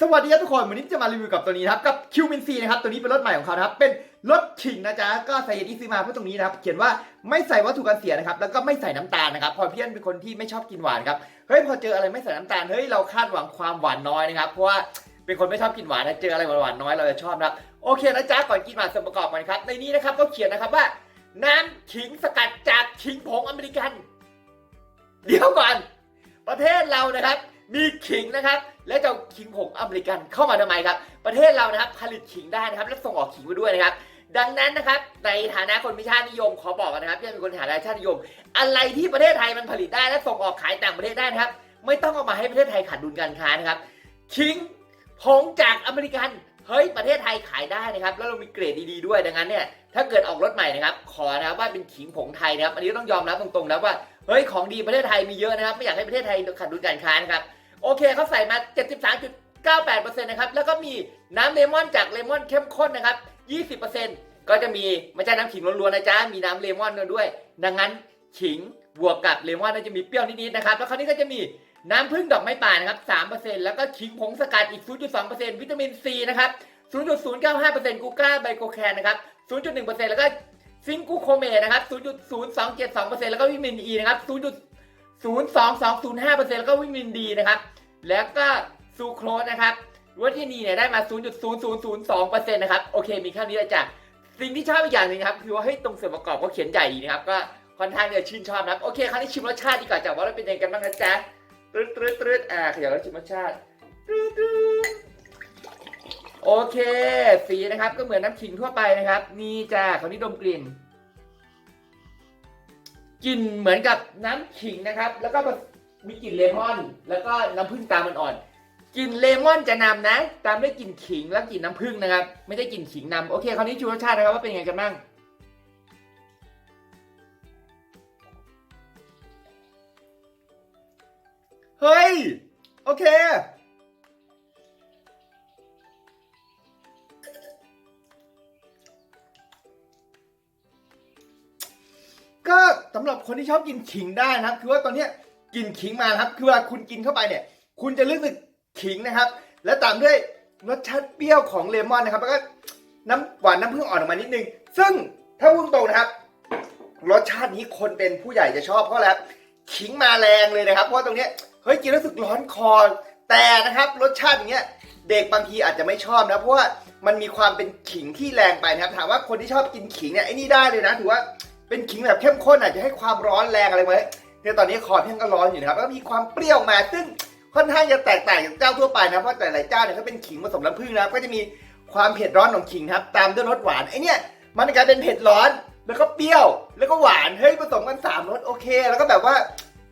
สวัสดีครับทุกคนวันนี้จะมารีวิวกับตัวนี้นะครับกับคิวมินซีนะครับตัวนี้เป็นรถใหม่ของเขานะครับเป็นรถขิงนะจ๊ะก็ใส่เหตุที่ซื้อมาเพราะตรงนี้นะครับเขียนว่าไม่ใส่วัตถุกันเสียนะครับแล้วก็ไม่ใส่น้ำตาลนะครับเพอเพี่อนเป็นคนที่ไม่ชอบกินหวานครับเฮ้ยพอเจออะไรไม่ใส่น้ำตาลเฮ้ยเราคาดหวังความหวานน้อยนะครับเพราะว่าเป็นคนไม่ชอบกินหวานนะเจออะไรหวานๆน้อยเราจะชอบนะครับโอเคนะจ๊ะก่อนกินมาส่วนประกอบกันครับในนี้นะครับก็เขียนนะครับว่า น้ำขิงสกัดจากขิงผงอเมริกัน เดี๋ยวก่อนประเทศเรานะครับ มีขิงนะครับ และจะเอาขิงผงอเมริกันเข้ามาทำไมครับ ประเทศเรานะครับผลิตขิงได้นะครับ และส่งออกขิงไปด้วยนะครับ ดังนั้นนะครับในฐานะคนมีชาตินิยมขอบอกกันนะครับที่เป็นคนฐานะชาตินิยม อะไรที่ประเทศไทยมันผลิตได้และส่งออกขายต่างประเทศได้นะครับ ไม่ต้องเอามาให้ประเทศไทยขาดดุลการค้านะครับขิงผงจากอเมริกันเฮ้ยประเทศไทยขายได้นะครับ แล้วเรามีเกรดดีๆด้วยดังนั้นเนี่ยถ้าเกิดออกรถใหม่นะครับ ขอนะครับว่าเป็นขิงผงไทยนะครับ อันนี้ต้องยอมรับตรงๆนะว่าเฮ้ยของดีประเทศไทยมีเยอะนะครับ ไม่อยากให้ประเทศไทยขาดดุลการค้านะครับ โอเคเขาใส่มา 73.98%นะครับ แล้วก็มีน้ำเลมอนจากเลมอนเข้มข้นนะครับ 20%ก็จะมีไม่ใช่น้ำขิงล้วนๆนะจ๊ะ มีน้ำเลมอนด้วย ดังนั้นขิงบวกกับเลมอนน่าจะมีเปรี้ยวนิดๆนะครับ แล้วคราวนี้ก็จะมีน้ำผึ้งดอกไม้ป่านะครับ 3%แล้วก็ขิงผงสกัดอีก 0.2%วิตามินซีนะครับ 0.095%กูก้าไบโกแคนนะครับ 0.1%แล้วก็ซิงกูโคเมนะครับ 0.0272%แล้วก็วิตามินอีนะครับ 0.02205%แล้วก็วิตามินดีนะครับ แล้วก็ซูโครสนะครับวัตถินีเนี่ยได้มา 0.0002%นะครับ โอเค มีแค่นี้แหละจ้ะสิ่งที่ชอบอีกอย่างหนึงครับคือว่าเฮ้ยตรงส่วนประกอบเขาเขียนใหญ่ดีนะครับ ก็ค่อนข้างจะชื่นชอบนะครับ โอเค คราวนี้ชิมรสชาติดีกว่าจ้ะว่าเราเป็นยังไงกันบ้างนะจ๊ะตรึดตรึดตรึดอ่าขยับแล้วชิมรสชาติตรึดตรึดโอเค สีนะครับก็เหมือนน้ำขิงทั่วไปนะครับ นี่จ้าคราวนี้ดมกลิ่นกลิ่นเหมือนกับน้ำขิงนะครับ แล้วก็ มีกลิ่นเลมอน แล้วก็น้ำผึ้งตามมันอ่อนกลิ่นเลมอนจะนำนะ ตามด้วยกลิ่นขิงแล้วกลิ่นน้ำผึ้งนะครับ ไม่ได้กลิ่นขิงนำโอเคคราวนี้ชูรสชาตินะครับว่าเป็นยังไงกันบ้างเฮ้ย โอเค ก็สำหรับคนที่ชอบกินขิงได้นะครับ คือว่าตอนเนี้ย กลิ่นขิงมาครับ คือเวลาคุณกินเข้าไปเนี่ย คุณจะรู้สึกขิงนะครับ และตามด้วยรสชาติเปรี้ยวของเลมอนนะครับ แล้วก็น้ำหวานน้ำผึ้งอ่อนออกมานิดนึง ซึ่งถ้าพูดตรงนะครับ รสชาตินี้คนเป็นผู้ใหญ่จะชอบเพราะอะไรครับขิงมาแรงเลยนะครับ เพราะตรงเนี้ยเฮ้ยกินรู้สึกร้อนคอ แต่นะครับรสชาติอย่างเงี้ยเด็กบางทีอาจจะไม่ชอบนะเพราะว่ามันมีความเป็นขิงที่แรงไปนะครับ ถามว่าคนที่ชอบกินขิงเนี่ยไอ้นี่ได้เลยนะถือว่าเป็นขิงแบบเข้มข้นอาจจะให้ความร้อนแรงอะไรไว้ เนี่ยตอนนี้คอเพียงก็ร้อนอยู่นะครับแล้วก็มีความเปรี้ยวมาซึ่งค่อนข้างจะแตกต่างจากเจ้าทั่วไปนะเพราะแต่หลายเจ้าเนี่ยเขาเป็นขิงผสมน้ำผึ้งนะครับก็จะมีความเผ็ดร้อนของขิงครับตามด้วยรสหวานไอ้เนี่ยมันกลายเป็นเผ็ดร้อนแล้วก็เปรี้ยว แล้วก็หวานเฮ้ยผสมกันสามรสโอเค แล้วก็แบบว่า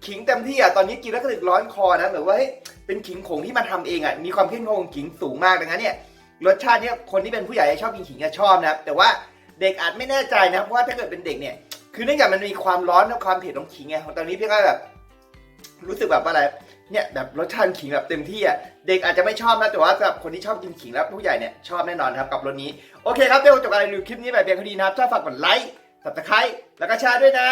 ขิงเต็มที่อะตอนนี้กินแล้วก็รู้สึกร้อนคอนะแบบว่าเฮ้ยเป็นขิงผงที่มาทำเองอะมีความเข้มข้นของขิงสูงมากดังนั้นเนี่ยรสชาติเนี่ยคนที่เป็นผู้ใหญ่ชอบกินขิงจะชอบนะครับแต่ว่าเด็กอาจไม่แน่ใจนะครับเพราะว่าถ้าเกิดเป็นเด็กเนี่ย คือเนื่องจากมันมีความร้อนและความเผ็ดของขิงไงตอนนี้พี่ก็แบบ รู้สึกแบบว่าอะไร เนี่ยแบบรสชาติขิงแบบเต็มที่อะ เด็กอาจจะไม่ชอบนะ แต่ว่าสำหรับคนที่ชอบกินขิงแล้วผู้ใหญ่เนี่ยชอบแน่นอนครับกับรสนี้ โอเคครับเดี๋ยวจบการรีวิวคลิปนี้ไปเพียงเท่านี้นะครับถ้าฝากกดไลค์ s ับ s c r i b e แล้วก็แชร์ด้วยนะ